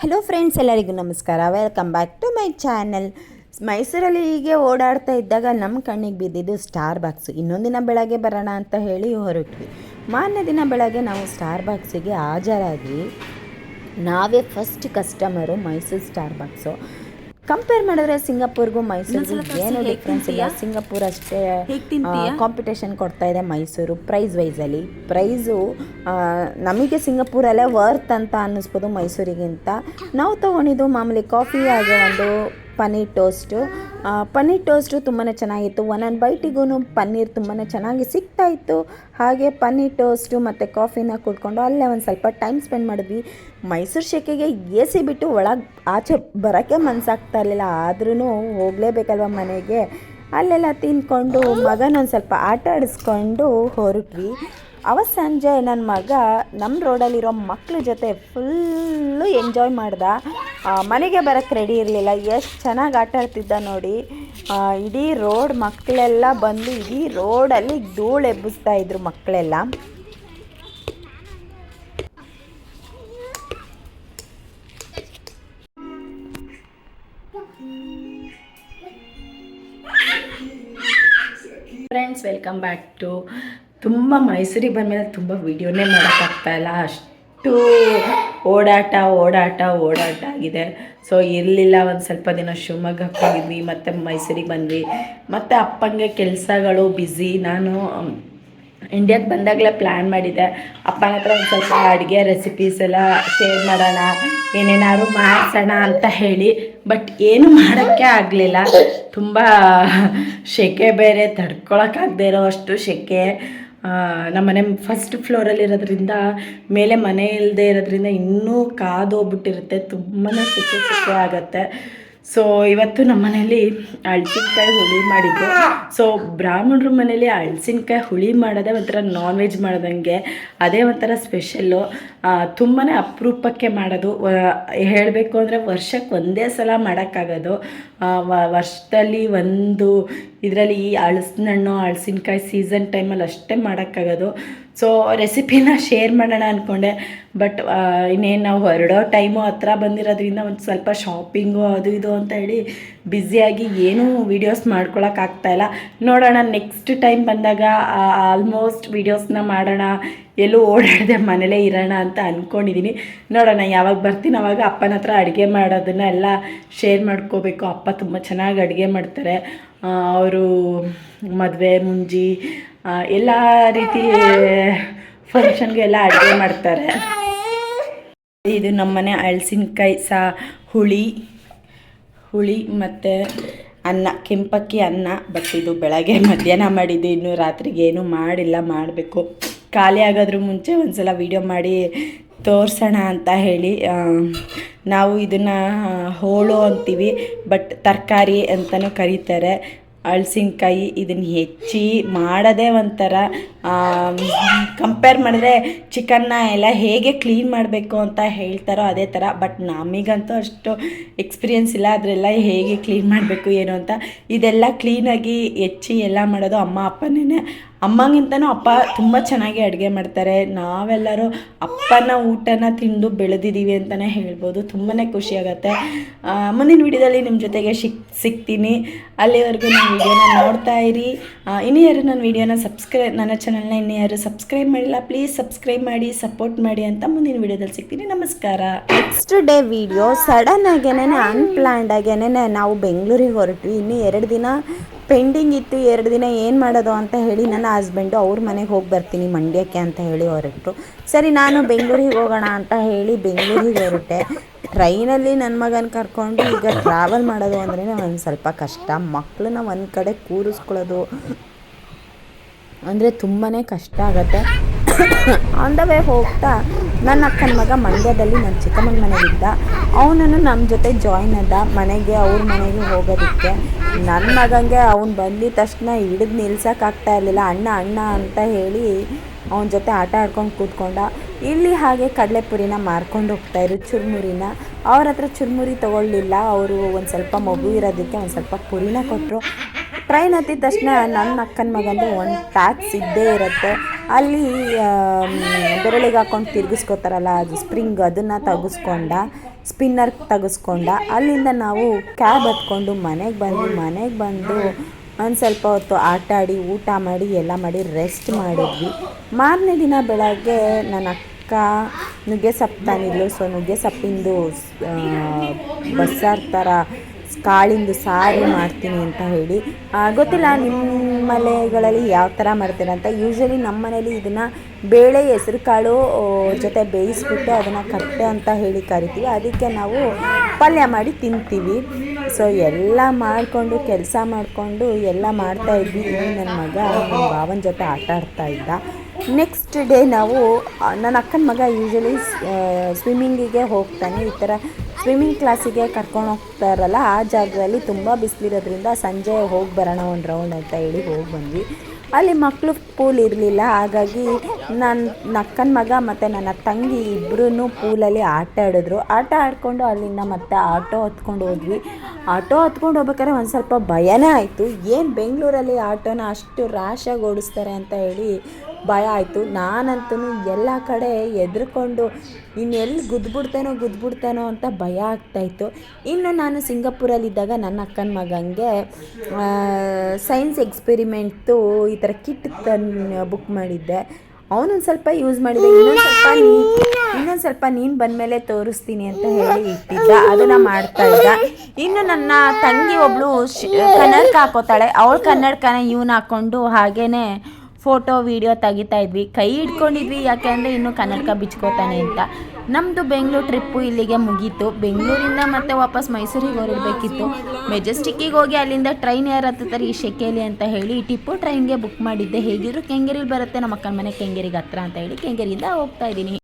Hello friends ಎಲ್ಲರಿಗೂ ನಮಸ್ಕಾರ. Welcome back to my channel ಮೈಸೂರಲ್ಲಿ ಹೀಗೆ ಓಡಾಡ್ತಾ ಇದ್ದಾಗ ನಮ್ಮ ಕಣ್ಣಿಗೆ ಬಿದ್ದಿದ್ದು ಸ್ಟಾರ್ ಬಾಕ್ಸು ಇನ್ನೊಂದಿನ ಬೆಳಗ್ಗೆ ಬರೋಣ ಅಂತ ಹೇಳಿ ಹೊರಟ್ವಿ. ಮಾರನೇ ದಿನ ಬೆಳಗ್ಗೆ ನಾವು ಸ್ಟಾರ್ ಬಾಕ್ಸಿಗೆ ಹಾಜರಾಗಿ ನಾವೇ first customer Mysuru star box compare ಮಾಡಿದ್ರೆ ಸಿಂಗಾಪುರ್ಗೂ ಮೈಸೂರು ಏನು ಡಿಫ್ರೆನ್ಸ್ ಇಲ್ಲ. ಸಿಂಗಾಪುರ್ ಅಷ್ಟೇ ಕಾಂಪಿಟೇಷನ್ ಕೊಡ್ತಾ ಇದೆ ಮೈಸೂರು ಪ್ರೈಸ್ ವೈಸಲ್ಲಿ ಪ್ರೈಸು ನಮಗೆ ಸಿಂಗಾಪುರಲ್ಲೇ ವರ್ತ್ ಅಂತ ಅನ್ನಿಸ್ಬೋದು ಮೈಸೂರಿಗಿಂತ ನಾವು ತೊಗೊಂಡಿದ್ದು ಮಾಮೂಲಿ ಕಾಫಿ ಹಾಗೆ ಒಂದು ಪನ್ನೀರ್ ಟೋಸ್ಟು. ಪನ್ನೀರ್ ಟೋಸ್ಟು ತುಂಬಾ ಚೆನ್ನಾಗಿತ್ತು. ಒಂದೊಂದು ಬೈಟಿಗೂ ಪನ್ನೀರ್ ತುಂಬಾ ಚೆನ್ನಾಗಿ ಸಿಗ್ತಾ ಇತ್ತು. ಹಾಗೆ ಪನ್ನೀರ್ ಟೋಸ್ಟು ಮತ್ತು ಕಾಫಿನ ಕುಡ್ಕೊಂಡು ಅಲ್ಲೇ ಒಂದು ಸ್ವಲ್ಪ ಟೈಮ್ ಸ್ಪೆಂಡ್ ಮಾಡಿದ್ವಿ. ಮೈಸೂರು ಶೆಕೆಗೆ ಎ ಸಿ ಬಿಟ್ಟು ಒಳಗೆ ಆಚೆ ಬರೋಕ್ಕೆ ಮನಸ್ಸಾಗ್ತಾ ಇರಲಿಲ್ಲ. ಆದ್ರೂ ಹೋಗಲೇಬೇಕಲ್ವ ಮನೆಗೆ? ಅಲ್ಲೆಲ್ಲ ತಿಂದ್ಕೊಂಡು ಮಗನೊಂದು ಸ್ವಲ್ಪ ಆಟ ಆಡಿಸ್ಕೊಂಡು ಹೊರಟ್ವಿ. ಅವತ್ತು ಸಂಜೆ ನನ್ನ ಮಗ ನಮ್ಮ ರೋಡಲ್ಲಿರೋ ಮಕ್ಕಳ ಜೊತೆ ಫುಲ್ಲು ಎಂಜಾಯ್ ಮಾಡ್ದ. ಮನೆಗೆ ಬರೋಕ್ಕೆ ರೆಡಿ ಇರಲಿಲ್ಲ. ಎಷ್ಟು ಚೆನ್ನಾಗಿ ಆಟ ಆಡ್ತಿದ್ದ ನೋಡಿ. ಇಡೀ ರೋಡ್ ಮಕ್ಕಳೆಲ್ಲ ಬಂದು ಇಡೀ ರೋಡಲ್ಲಿ ಧೂಳು ಎಬ್ಬಿಸ್ತಾ ಇದ್ರು ಮಕ್ಕಳೆಲ್ಲ ಫ್ರೆಂಡ್ಸ್ ವೆಲ್ಕಮ್ ಬ್ಯಾಕ್ ಟು ತುಂಬ ಮೈಸೂರಿಗೆ ಬಂದಮೇಲೆ ತುಂಬ ವೀಡಿಯೋನೇ ಮಾಡೋಕ್ಕಾಗ್ತಾ ಇಲ್ಲ ಅಷ್ಟು ಓಡಾಟ ಓಡಾಟ ಓಡಾಟ ಆಗಿದೆ. ಸೊ ಇರಲಿಲ್ಲ ಒಂದು ಸ್ವಲ್ಪ ದಿನ ಶಿವಮೊಗ್ಗಕ್ಕೆ ಹೋಗಿದ್ವಿ, ಮತ್ತು ಮೈಸೂರಿಗೆ ಬಂದ್ವಿ. ಮತ್ತು ಅಪ್ಪಂಗೆ ಕೆಲಸಗಳು ಬ್ಯುಸಿ ನಾನು ಇಂಡಿಯಾಗೆ ಬಂದಾಗಲೇ ಪ್ಲ್ಯಾನ್ ಮಾಡಿದ್ದೆ ಅಪ್ಪನ ಹತ್ರ ಒಂದು ಸ್ವಲ್ಪ ಅಡುಗೆ ರೆಸಿಪೀಸ್ ಎಲ್ಲ ಶೇರ್ ಮಾಡೋಣ, ಏನೇನಾದ್ರು ಮಾಡಿಸೋಣ ಅಂತ ಹೇಳಿ. ಬಟ್ ಏನು ಮಾಡೋಕ್ಕೆ ಆಗಲಿಲ್ಲ. ತುಂಬ ಸೆಕೆ ಬೇರೆ ತಡ್ಕೊಳಕ್ಕಾಗದೇ ಇರೋ ಅಷ್ಟು ಸೆಕೆ ನಮ್ಮನೆ ಫಸ್ಟ್ ಫ್ಲೋರಲ್ಲಿ ಇರೋದ್ರಿಂದ ಮೇಲೆ ಮನೆ ಇಲ್ಲದೆ ಇರೋದ್ರಿಂದ ಇನ್ನೂ ಕಾದೋಗ್ಬಿಟ್ಟಿರುತ್ತೆ ತುಂಬಾ ಸುಖ ಸುಖ ಆಗುತ್ತೆ. ಸೊ ಇವತ್ತು ನಮ್ಮ ಮನೇಲಿ ಅಳ್ಸಿನ್ಕಾಯಿ ಹುಳಿ ಮಾಡಿದ್ದು. ಸೊ ಬ್ರಾಹ್ಮಣರು ಮನೇಲಿ ಅಳ್ಸಿನ್ಕಾಯಿ ಹುಳಿ ಮಾಡೋದೇ ಒಂಥರ ನಾನ್ ವೆಜ್ ಮಾಡ್ದಂಗೆ. ಅದೇ ಒಂಥರ ಸ್ಪೆಷಲ್ಲು ತುಂಬಾ ಅಪರೂಪಕ್ಕೆ ಮಾಡೋದು. ಹೇಳಬೇಕು ಅಂದರೆ ವರ್ಷಕ್ಕೆ ಒಂದೇ ಸಲ ಮಾಡೋಕ್ಕಾಗೋದು. ವರ್ಷದಲ್ಲಿ ಒಂದು ಇದರಲ್ಲಿ ಈ ಹಣ್ಣು ಹಳಸಿನಕಾಯಿ ಸೀಸನ್ ಟೈಮಲ್ಲಿ ಅಷ್ಟೇ ಮಾಡೋಕ್ಕಾಗೋದು. ಸೊ ರೆಸಿಪಿನ ಶೇರ್ ಮಾಡೋಣ ಅಂದ್ಕೊಂಡೆ ಬಟ್ ಇನ್ನೇನು ನಾವು ಹೊರಡೋ ಟೈಮು ಹತ್ರ ಬಂದಿರೋದ್ರಿಂದ ಒಂದು ಸ್ವಲ್ಪ ಶಾಪಿಂಗು ಅದು ಇದು ಅಂತ ಹೇಳಿ ಬ್ಯುಸಿಯಾಗಿ ಏನೂ ವೀಡಿಯೋಸ್ ಮಾಡ್ಕೊಳಕ್ಕಾಗ್ತಾಯಿಲ್ಲ ನೋಡೋಣ ನೆಕ್ಸ್ಟ್ ಟೈಮ್ ಬಂದಾಗ ಆಲ್ಮೋಸ್ಟ್ ವೀಡಿಯೋಸ್ನ ಮಾಡೋಣ, ಎಲ್ಲೂ ಓಡಾಡದೆ ಮನೇಲೇ ಇರೋಣ ಅಂತ ಅಂದ್ಕೊಂಡಿದ್ದೀನಿ ನೋಡೋಣ, ಯಾವಾಗ ಬರ್ತೀನಿ, ಅವಾಗ ಅಪ್ಪನ ಹತ್ರ ಅಡುಗೆ ಮಾಡೋದನ್ನ ಎಲ್ಲ ಶೇರ್ ಮಾಡ್ಕೋಬೇಕು. ಅಪ್ಪ ತುಂಬ ಚೆನ್ನಾಗಿ ಅಡುಗೆ ಮಾಡ್ತಾರೆ. ಅವರು ಮದುವೆ, ಮುಂಜಿ ಎಲ್ಲ ರೀತಿ ಫಂಕ್ಷನ್ಗೆ ಎಲ್ಲ ಅಡುಗೆ ಮಾಡ್ತಾರೆ. ಇದು ನಮ್ಮನೆ ಹಳಸಿನಕಾಯಿ ಸಾ ಹುಳಿ ಹುಳಿ ಮತ್ತು ಅನ್ನ, ಕೆಂಪಕ್ಕಿ ಅನ್ನ ಬಟ್ ಇದು ಬೆಳಗ್ಗೆ ಮಧ್ಯಾಹ್ನ ಮಾಡಿದ್ದು, ಇನ್ನು ರಾತ್ರಿಗೆ ಏನೂ ಮಾಡಿಲ್ಲ, ಮಾಡಬೇಕು. ಖಾಲಿ ಆಗೋದ್ರ ಮುಂಚೆ ಒಂದ್ಸಲ ವೀಡಿಯೋ ಮಾಡಿ ತೋರಿಸೋಣ ಅಂತ ಹೇಳಿ ನಾವು ಇದನ್ನು ಹೋಳು ಅಂತೀವಿ, ಬಟ್ ತರಕಾರಿ ಅಂತಲೂ ಕರೀತಾರೆ. ಅಳಸಿನ್ಕಾಯಿ ಇದನ್ನು ಹೆಚ್ಚಿ ಮಾಡೋದೇ ಒಂಥರ ಕಂಪೇರ್ ಮಾಡಿದ್ರೆ ಚಿಕನ್ನ ಎಲ್ಲ ಹೇಗೆ ಕ್ಲೀನ್ ಮಾಡಬೇಕು ಅಂತ ಹೇಳ್ತಾರೋ ಅದೇ ಥರ ಬಟ್ ನಮಗಂತೂ ಅಷ್ಟು ಎಕ್ಸ್ಪೀರಿಯನ್ಸ್ ಇಲ್ಲ. ಅದರೆಲ್ಲ ಹೇಗೆ ಕ್ಲೀನ್ ಮಾಡಬೇಕು, ಏನು ಅಂತ, ಇದೆಲ್ಲ ಕ್ಲೀನಾಗಿ ಹೆಚ್ಚಿ ಎಲ್ಲ ಮಾಡೋದು ಅಮ್ಮ ಅಪ್ಪನೇ ಅಮ್ಮಗಿಂತನೂ ಅಪ್ಪ ತುಂಬ ಚೆನ್ನಾಗಿ ಅಡುಗೆ ಮಾಡ್ತಾರೆ. ನಾವೆಲ್ಲರೂ ಅಪ್ಪನ ಊಟನ ತಿಂದು ಬೆಳೆದಿದ್ದೀವಿ ಅಂತಲೇ ಹೇಳ್ಬೋದು. ತುಂಬಾ ಖುಷಿಯಾಗತ್ತೆ. ಮುಂದಿನ ವಿಡಿಯೋದಲ್ಲಿ ನಿಮ್ಮ ಜೊತೆಗೆ ಸಿಕ್ ಸಿಗ್ತೀನಿ. ಅಲ್ಲಿವರೆಗೂ ನನ್ನ ವಿಡಿಯೋನ ನೋಡ್ತಾ ಇರಿ. ಇನ್ನೂ ಯಾರು ನನ್ನ ವಿಡಿಯೋನ ಸಬ್ಸ್ಕ್ರೈಬ್ ನನ್ನ ಚಾನಲ್ನ ಇನ್ನೂ ಯಾರು ಸಬ್ಸ್ಕ್ರೈಬ್ ಮಾಡಿಲ್ಲ ಪ್ಲೀಸ್ ಸಬ್ಸ್ಕ್ರೈಬ್ ಮಾಡಿ ಸಪೋರ್ಟ್ ಮಾಡಿ ಅಂತ ಮುಂದಿನ ವಿಡಿಯೋದಲ್ಲಿ ಸಿಗ್ತೀನಿ. ನಮಸ್ಕಾರ. ನೆಕ್ಸ್ಟ್ ಡೇ ವಿಡಿಯೋ ಸಡನ್ ಆಗೇನೆ ಅನ್ಪ್ಲ್ಯಾಂಡ್ ಆಗೇನೆ ನಾವು ಬೆಂಗಳೂರಿಗೆ ಹೊರಟ್ವಿ. ಇನ್ನೂ ಎರಡು ದಿನ ಪೆಂಡಿಂಗ್ ಇತ್ತು ಎರಡು ದಿನ ಏನು ಮಾಡೋದು ಅಂತ ಹೇಳಿ ನನ್ನ ಹಸ್ಬೆಂಡು ಅವ್ರ ಮನೆಗೆ ಹೋಗಿ ಬರ್ತೀನಿ ಮಂಡ್ಯಕ್ಕೆ ಅಂತ ಹೇಳಿ ಹೊರಟರು. ಸರಿ, ನಾನು ಬೆಂಗಳೂರಿಗೆ ಹೋಗೋಣ ಅಂತ ಹೇಳಿ ಬೆಂಗಳೂರಿಗೆ ಹೊರಟೆ. ಟ್ರೈನಲ್ಲಿ ನನ್ನ ಮಗನ ಕರ್ಕೊಂಡು ಈಗ ಟ್ರಾವೆಲ್ ಮಾಡೋದು ಅಂದ್ರೆ ಒಂದು ಸ್ವಲ್ಪ ಕಷ್ಟ. ಮಕ್ಕಳನ್ನ ಒಂದು ಕಡೆ ಕೂರಿಸ್ಕೊಳ್ಳೋದು ಅಂದರೆ ತುಂಬಾ ಕಷ್ಟ ಆಗುತ್ತೆ. ಆನ್ ದ ವೇ ಹೋಗ್ತಾ ನನ್ನ ಅಕ್ಕನ ಮಗ ಮಂಡ್ಯದಲ್ಲಿ ನನ್ನ ಚಿಕ್ಕಮ್ಮನ ಮನೆಗಿದ್ದ. ಅವನನ್ನು ನಮ್ಮ ಜೊತೆ ಜಾಯ್ನ್ ಅದ ಮನೆಗೆ, ಅವ್ರ ಮನೆಗೆ ಹೋಗೋದಕ್ಕೆ. ನನ್ನ ಮಗಂಗೆ ಅವ್ನು ಬಂದಿದ ತಕ್ಷಣ ಹಿಡಿದು ನಿಲ್ಸೋಕ್ಕಾಗ್ತಾ ಇರಲಿಲ್ಲ. ಅಣ್ಣ ಅಣ್ಣ ಅಂತ ಹೇಳಿ ಅವನ ಜೊತೆ ಆಟ ಆಡ್ಕೊಂಡು ಕೂತ್ಕೊಂಡ. ಇಲ್ಲಿ ಹಾಗೆ ಕಡಲೆಪುರಿನ ಮಾರ್ಕೊಂಡು ಹೋಗ್ತಾಯಿದ್ರು ಚುರುಮುರಿನ. ಅವ್ರ ಹತ್ರ ಚುರುಮುರಿ ತೊಗೊಳ್ಳಿಲ್ಲ ಅವರು ಒಂದು ಸ್ವಲ್ಪ ಮಗು ಇರೋದಕ್ಕೆ ಒಂದು ಸ್ವಲ್ಪ ಪುರಿನ ಕೊಟ್ಟರು ಟ್ರೈನ್ ಹತ್ತಿದ ತಕ್ಷಣ ನನ್ನ ಅಕ್ಕನ ಮಗಂದು ಒಂದು ಟ್ಯಾಕ್ಸ್ ಇದ್ದೇ ಇರುತ್ತೆ. ಅಲ್ಲಿ ಬೆರಳಿಗೆ ಹಾಕೊಂಡು ತಿರುಗಿಸ್ಕೋತಾರಲ್ಲ, ಅದು ಸ್ಪ್ರಿಂಗ್ ಅದನ್ನು ತೆಗೆಸ್ಕೊಂಡ ಸ್ಪಿನ್ನರ್ ತೆಗೆಸ್ಕೊಂಡ, ಅಲ್ಲಿಂದ ನಾವು ಕ್ಯಾಬ್ ಹತ್ಕೊಂಡು ಮನೆಗೆ ಬಂದು ಮನೆಗೆ ಬಂದು ಒಂದು ಸ್ವಲ್ಪ ಹೊತ್ತು ಆಟ ಆಡಿ, ಊಟ ಮಾಡಿ, ಎಲ್ಲ ಮಾಡಿ ರೆಸ್ಟ್ ಮಾಡಿದ್ವಿ. ಮಾರನೇ ದಿನ ಬೆಳಗ್ಗೆ ನನ್ನ ಅಕ್ಕ ನುಗ್ಗೆ ಸೊಪ್ಪು ತಂದಿದ್ಲು ಸೊ ನುಗ್ಗೆ ಸಪ್ಪಿಂದು ಬಸ್ಸಾರು ಥರ ಕಾಳಿಂದು ಸಾರು ಮಾಡ್ತೀನಿ ಅಂತ ಹೇಳಿ. ಗೊತ್ತಿಲ್ಲ ನಿಮ್ಮ ಮನೆಗಳಲ್ಲಿ ಯಾವ ಥರ ಮಾಡ್ತೀರ ಅಂತ. ಯೂಶ್ವಲಿ ನಮ್ಮ ಮನೇಲಿ ಇದನ್ನು ಬೇಳೆ ಹೆಸರು ಕಾಳು ಜೊತೆ ಬೇಯಿಸ್ಬಿಟ್ಟು ಅದನ್ನು ಕಟ್ಟೆ ಅಂತ ಹೇಳಿ ಕರಿತೀವಿ. ಅದಕ್ಕೆ ನಾವು ಪಲ್ಯ ಮಾಡಿ ತಿಂತೀವಿ. ಸೊ ಎಲ್ಲ ಮಾಡಿಕೊಂಡು, ಕೆಲಸ ಮಾಡಿಕೊಂಡು, ಎಲ್ಲ ಮಾಡ್ತಾ ಇದ್ವಿ. ಇಲ್ಲಿ ನನ್ನ ಮಗ ನನ್ನ ಭಾವನ ಜೊತೆ ಆಟ ಆಡ್ತಾ ಇದ್ದ. ನೆಕ್ಸ್ಟ್ ಡೇ ನಾವು ನನ್ನ ಅಕ್ಕನ ಮಗ ಯೂಶ್ವಲಿ ಸ್ವಿಮ್ಮಿಂಗಿಗೆ ಹೋಗ್ತಾನೆ. ಈ ಥರ ಸ್ವಿಮ್ಮಿಂಗ್ ಕ್ಲಾಸಿಗೆ ಕರ್ಕೊಂಡು ಹೋಗ್ತಾ ಇರಲ್ಲ, ಆ ಜಾಗದಲ್ಲಿ ತುಂಬ ಬಿಸಿಲಿರೋದ್ರಿಂದ ಸಂಜೆ ಹೋಗಿ ಬರೋಣ ಒಂದು ರೌಂಡ್ ಅಂತ ಹೇಳಿ ಹೋಗಿ ಬಂದ್ವಿ. ಅಲ್ಲಿ ಮಕ್ಕಳು ಪೂಲ್ ಇರಲಿಲ್ಲ, ಹಾಗಾಗಿ ನನ್ನ ಅಕ್ಕನ ಮಗ ಮತ್ತು ನನ್ನ ತಂಗಿ ಇಬ್ಬರೂ ಪೂಲಲ್ಲಿ ಆಟ ಆಡಿದ್ರು. ಆಟ ಆಡಿಕೊಂಡು ಅಲ್ಲಿಂದ ಮತ್ತೆ ಆಟೋ ಹತ್ಕೊಂಡು ಹೋದ್ವಿ. ಆಟೋ ಹತ್ಕೊಂಡು ಹೋಗ್ಬೇಕಾದ್ರೆ ಒಂದು ಸ್ವಲ್ಪ ಭಯನೇ ಆಯಿತು. ಏನು ಬೆಂಗಳೂರಲ್ಲಿ ಆಟೋನ ಅಷ್ಟು ರ್ಯಾಶಾಗಿ ಓಡಿಸ್ತಾರೆ ಅಂತ ಹೇಳಿ ಭಯ ಆಯಿತು. ನಾನಂತೂ ಎಲ್ಲ ಕಡೆ ಎದ್ರುಕೊಂಡು ಇನ್ನೆಲ್ಲಿ ಗುದ್ಬಿಡ್ತಾನೋ ಗುದ್ಬಿಡ್ತಾನೋ ಅಂತ ಭಯ ಆಗ್ತಾಯಿತ್ತು ಇನ್ನು ನಾನು ಸಿಂಗಾಪುರಲ್ಲಿದ್ದಾಗ ನನ್ನ ಅಕ್ಕನ ಮಗಂಗೆ ಸೈನ್ಸ್ ಎಕ್ಸ್ಪೆರಿಮೆಂಟ್ದು ಈ ಥರ ಕಿಟ್ ತಂದು ಬುಕ್ ಮಾಡಿದ್ದೆ. ಅವನೊಂದು ಸ್ವಲ್ಪ ಯೂಸ್ ಮಾಡಿದೆ. ಇನ್ನೊಂದು ಸ್ವಲ್ಪ ಇನ್ನೊಂದು ಸ್ವಲ್ಪ ನೀನು ಬಂದಮೇಲೆ ತೋರಿಸ್ತೀನಿ ಅಂತ ಹೇಳಿ ಇಟ್ಟಿದ್ದ. ಅದನ್ನು ಮಾಡ್ತಾ ಇದ್ದ. ಇನ್ನು ನನ್ನ ತಂಗಿ ಒಬ್ಳು ಶಿ ಕನ್ನಡಕ ಹಾಕೋತಾಳೆ. ಅವಳು ಕನ್ನಡಕನ ಇವನು ಹಾಕ್ಕೊಂಡು ಹಾಗೇನೆ ಫೋಟೋ, ವಿಡಿಯೋ ತೆಗಿತಾ ಇದ್ವಿ. ಕೈ ಹಿಡ್ಕೊಂಡಿದ್ವಿ, ಯಾಕೆ ಅಂದರೆ ಇನ್ನೂ ಕನ್ನಡಕ ಬಿಚ್ಕೋತಾನೆ ಅಂತ. ನಮ್ಮದು ಬೆಂಗಳೂರು ಟ್ರಿಪ್ಪು ಇಲ್ಲಿಗೆ ಮುಗೀತು. ಬೆಂಗಳೂರಿಂದ ಮತ್ತೆ ವಾಪಸ್ ಮೈಸೂರಿಗೆ ಹೊರಡಬೇಕಿತ್ತು. ಮೆಜೆಸ್ಟಿಕ್ಕಿಗೆ ಹೋಗಿ ಅಲ್ಲಿಂದ ಟ್ರೈನ್ ಯಾರು ಹತ್ತುತ್ತಾರೆ ಈ ಶೆಕೆಲಿ ಅಂತ ಹೇಳಿ ಟಿಪ್ಪು ಟ್ರೈನ್ಗೆ ಬುಕ್ ಮಾಡಿದ್ದೆ. ಹೇಗಿದ್ರು ಕೆಂಗೇರಿಲಿ ಬರುತ್ತೆ. ನಮ್ಮ ಅಕ್ಕನ ಮನೆ ಕೆಂಗೇರಿಗೆ ಹತ್ರ ಅಂತ ಹೇಳಿ ಕೆಂಗೇರಿಯಿಂದ ಹೋಗ್ತಾ ಇದ್ದೀನಿ.